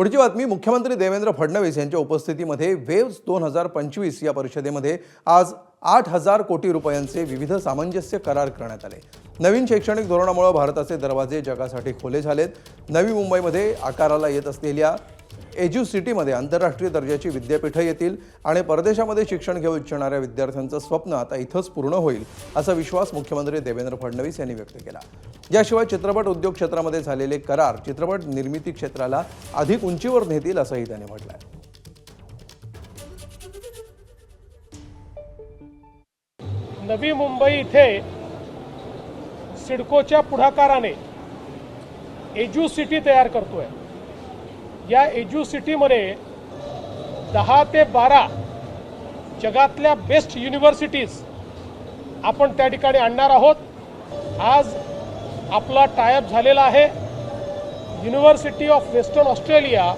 पुढची बातमी मुख्यमंत्री देवेंद्र फडणवीस यांच्या उपस्थितीमध्ये वेव्स दोन हजार पंचवीस या परिषदेमध्ये आज आठ हजार कोटी रुपयांचे विविध सामंजस्य करार करण्यात आले. नवीन शैक्षणिक धोरणामुळे भारताचे दरवाजे जगासाठी खुले झालेत. नवी मुंबईमध्ये आकाराला येत असलेल्या एज्यू सिटीमध्ये आंतरराष्ट्रीय दर्जाची विद्यापीठं येतील आणि परदेशामध्ये शिक्षण घेऊ इच्छिणाऱ्या विद्यार्थ्यांचं स्वप्न आता इथंच पूर्ण होईल असा विश्वास मुख्यमंत्री देवेंद्र फडणवीस यांनी व्यक्त केला. याशिवाय चित्रपट उद्योग क्षेत्रामध्ये झालेले करार चित्रपट निर्मिती क्षेत्राला अधिक उंचीवर नेतील असंही त्यांनी म्हटलं आहे नवी मुंबई इथे सिडकोच्या पुढाकाराने एज्यू सिटी तयार करतोय. या एज्यू सिटीमध्ये दहा ते बारा जगातल्या बेस्ट युनिव्हर्सिटीज आपण त्या ठिकाणी आणणार आहोत. आज आपला टायअप झालेला आहे. युनिव्हर्सिटी ऑफ वेस्टर्न ऑस्ट्रेलिया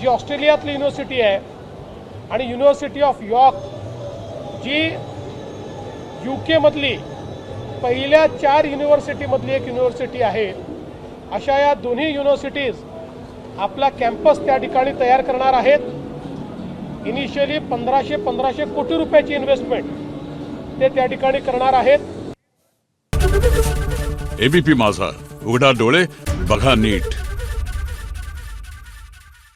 जी ऑस्ट्रेलियातली युनिव्हर्सिटी आहे आणि युनिव्हर्सिटी ऑफ यॉर्क जी यू केमधली पहिल्या चार युनिव्हर्सिटीमधली एक युनिव्हर्सिटी आहे. अशा या दोन्ही युनिव्हर्सिटीज आपला कॅम्पस त्या ठिकाणी तयार करणार आहेत. इनिशियली पंधराशे पंधराशे कोटी रुपयाची इन्व्हेस्टमेंट ते त्या ठिकाणी करणार आहेत. एबीपी माझा. उघडा डोळे बघा नीट.